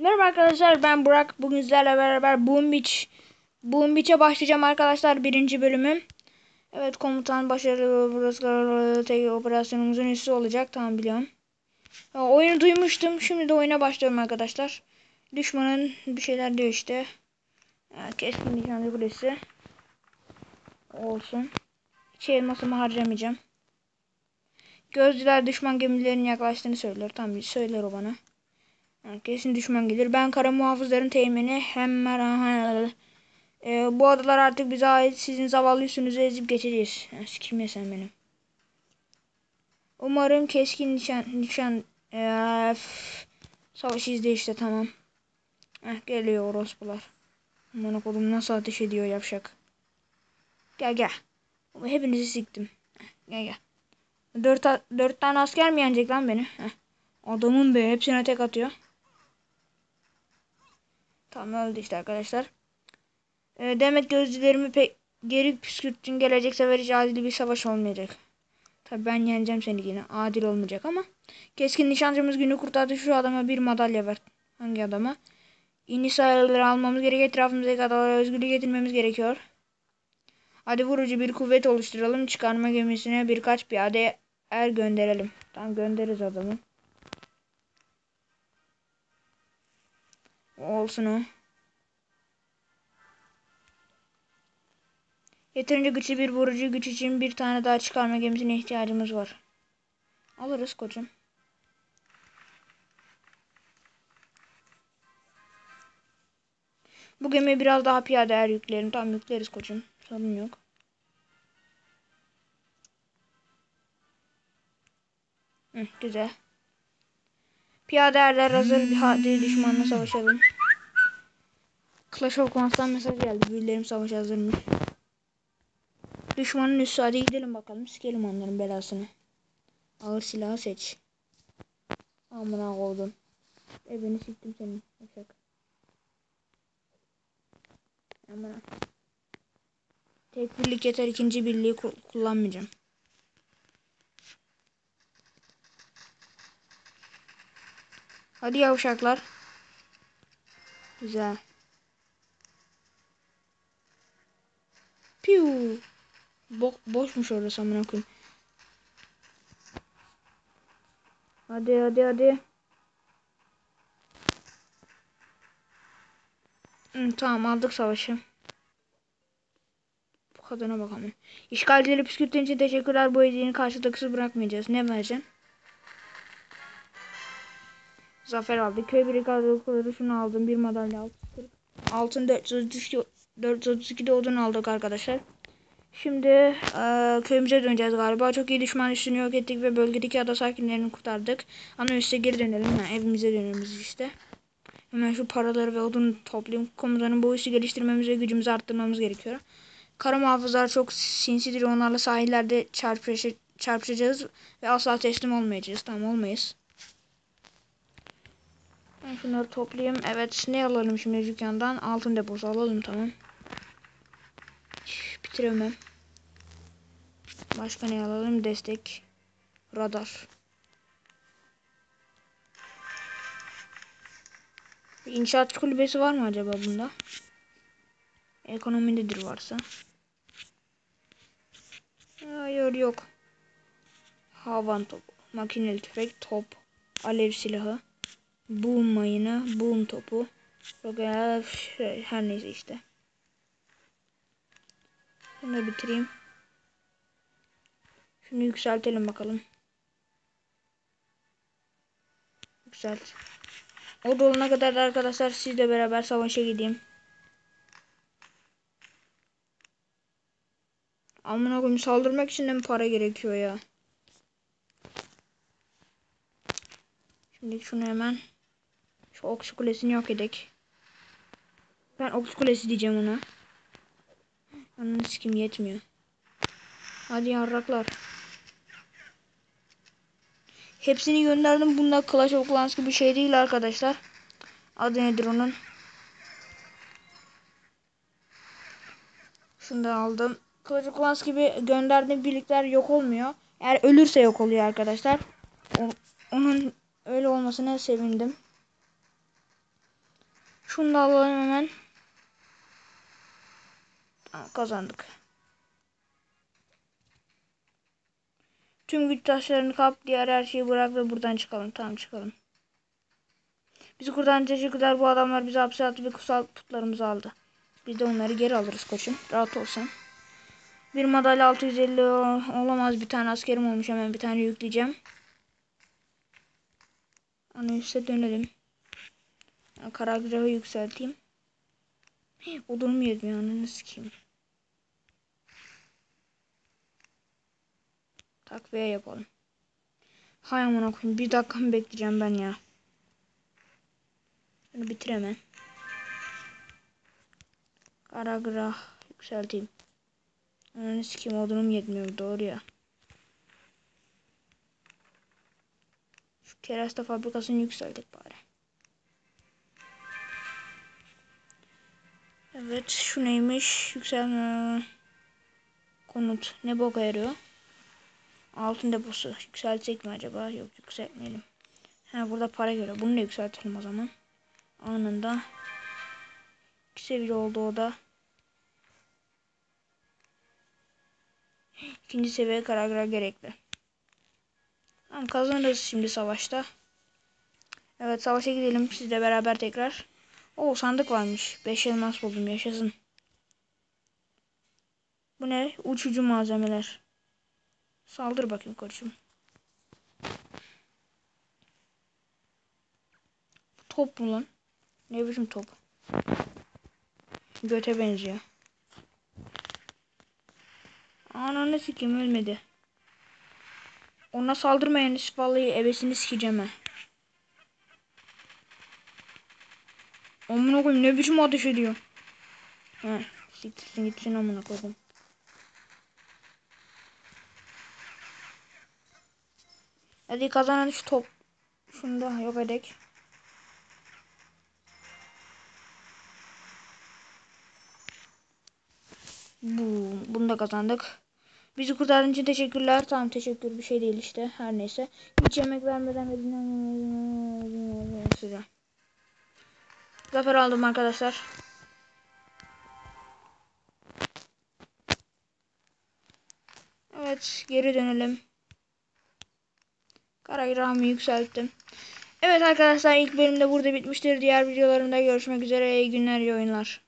Merhaba arkadaşlar ben Burak. Bugün sizlerle beraber Boom Beach, Boom Beach'e başlayacağım arkadaşlar birinci bölümüm. Evet komutan başarılı burası tek operasyonumuzun üssü olacak tamam biliyorum. Ya, oyunu duymuştum şimdi de oyuna başlıyorum arkadaşlar. Düşmanın bir şeyler diyor işte. Keskin nişancı kulesi. Olsun. Hiç harcamayacağım. Gözcüler düşman gemilerinin yaklaştığını söylüyor. Tamam söyler o bana. Kesin düşman gelir. Ben kara muhafızların teğmeni hemen ee, bu adalar artık bize ait. Sizin zavallı üstünüzü ezip geçeceğiz. Sikirme sen benim. Umarım keskin nişan nişan ee, savaş izle işte tamam. Heh, geliyor orospular. Aman kodum nasıl ateş ediyor yapşak. Gel gel. Hepinizi siktim. Heh, gel gel. Dört, dört tane asker mi yenecek lan beni? Heh. Adamın be hepsine tek atıyor. Tamam öldü işte arkadaşlar. E, demek gözcülerimi pek geri püskürttün. Gelecek sefer hiç adil bir savaş olmayacak. Tabi ben yeneceğim seni yine. Adil olmayacak ama. Keskin nişancımız günü kurtardı. Şu adama bir madalya ver. Hangi adama? İni sayıları almamız gerekiyor. Etrafımızdaki adalara özgürlük getirmemiz gerekiyor. Hadi vurucu bir kuvvet oluşturalım. Çıkarma gemisine birkaç piyade er gönderelim. Tamam göndeririz adamı. Olsun o. Yeterince güçlü bir vurucu güç için bir tane daha çıkarma gemisine ihtiyacımız var. Alırız koçum. Bu gemiye biraz daha piyade er yüklerim. Tam yükleriz koçum. Sorun yok. Hı, güzel. Piyade erler hazır. Hadi düşmanla savaşalım. Clash of Clans'tan mesaj geldi. Büyülerim savaş hazırmış. Düşmanın üssü hadi gidelim bakalım. Sikelim onların belasını. Ağır silahı seç. Amına koydum. Evini siktim senin. Yaşak. Amına. Tek birlik yeter. ikinci birliği kullanmayacağım. Hadi yavşaklar. Güzel. Piu. Bo boşmuş orası amına koyayım. Hadi hadi hadi. Hı, tamam aldık savaşı. Bu kadına bakalım. İşgalcileri püskürttüğün için teşekkürler. Bu hediyeni karşılıksız bırakmayacağız. Ne vereceksin? Zafer aldı. Köy brigada kuruluşunu aldım. Bir madalya aldım. Altın 432, 432 odun aldık arkadaşlar. Şimdi e, köyümüze döneceğiz galiba. Çok iyi düşman üstünü yok ettik ve bölgedeki ada sakinlerini kurtardık. Ana üste geri dönelim. Yani evimize dönemiz işte. Hemen şu paraları ve odun toplayayım. Komutanın bu işi geliştirmemiz ve gücümüzü arttırmamız gerekiyor. Kara muhafızlar çok sinsidir. Onlarla sahillerde çarpışacağız ve asla teslim olmayacağız. Tamam olmayız. Ben şunları toplayayım. Evet ne alalım şimdi dükkandan? Altın deposu alalım tamam. Bitiremem. Başka ne alalım? Destek. Radar. İnşaat kulübesi var mı acaba bunda? Ekonomidedir varsa. Hayır yok. Havan topu. Makineli tüfek. Top. Alev silahı. Boom mayını. Boom topu. Şey, her neyse işte. Bunu da bitireyim. Şunu yükseltelim bakalım. Yükselt. O dolana kadar arkadaşlar sizle beraber savaşa gideyim. Amına koyayım saldırmak için de mi para gerekiyor ya? Şimdi şunu hemen şu oks kulesini yok edek. Ben oks kulesi diyeceğim ona. Ananı sikim yetmiyor. Hadi yarraklar. Hepsini gönderdim. Bunda Clash of Clans gibi bir şey değil arkadaşlar. Adı nedir onun? Şunu da aldım. Clash of Clans gibi gönderdiğim birlikler yok olmuyor. Eğer ölürse yok oluyor arkadaşlar. Onun öyle olmasına sevindim. Şunu da alalım hemen. Tamam, kazandık. Tüm güç taşlarını kap, diğer her şeyi bırak ve buradan çıkalım. Tamam çıkalım. Bizi kurtaran teşekkürler. Bu adamlar bizi hapse attı ve kutsal putlarımızı aldı. Biz de onları geri alırız koçum. Rahat ol sen. Bir madalya 650 o- olamaz. Bir tane askerim olmuş. Hemen bir tane yükleyeceğim. Analize dönelim. Karagrafı yükselteyim. Odun mu yetmiyor ananı sikeyim. Takviye yapalım. Hay amına koyayım. Bir dakika mı bekleyeceğim ben ya. Bunu bitir hemen. Karagraf yükselteyim. Ananı sikeyim odunum yetmiyor doğru ya. Şu kereste fabrikasını yükseltek bari. Evet şu neymiş? Yükselme konut. Ne boka yarıyor? Altın deposu. Yükseltsek mi acaba? Yok yükseltmeyelim. Ha burada para görüyor. Bunu da yükseltelim o zaman. Anında. İki seviye oldu o da. İkinci seviye karakter gerekli. Tamam kazanırız şimdi savaşta. Evet savaşa gidelim sizle beraber tekrar. O sandık varmış. 5 elmas buldum yaşasın. Bu ne? Uçucu malzemeler. Saldır bakayım koçum. Top mu lan? Ne biçim top? Göte benziyor. Ananı sikeyim ölmedi. Ona saldırmayan vallahi ebesini sikeceğim ha. Amına koyayım ne biçim ateş ediyor. He siktirsin gitsin amına koydum. Hadi kazanan şu top. Şunu da yok edek. Bu, bunu da kazandık. Bizi kurtardığın için teşekkürler. Tamam teşekkür bir şey değil işte. Her neyse. Hiç yemek vermeden ve size. Zafer aldım arkadaşlar. Evet geri dönelim. Karagrafımı yükselttim. Evet arkadaşlar ilk bölümde burada bitmiştir. Diğer videolarımda görüşmek üzere. İyi günler, iyi oyunlar.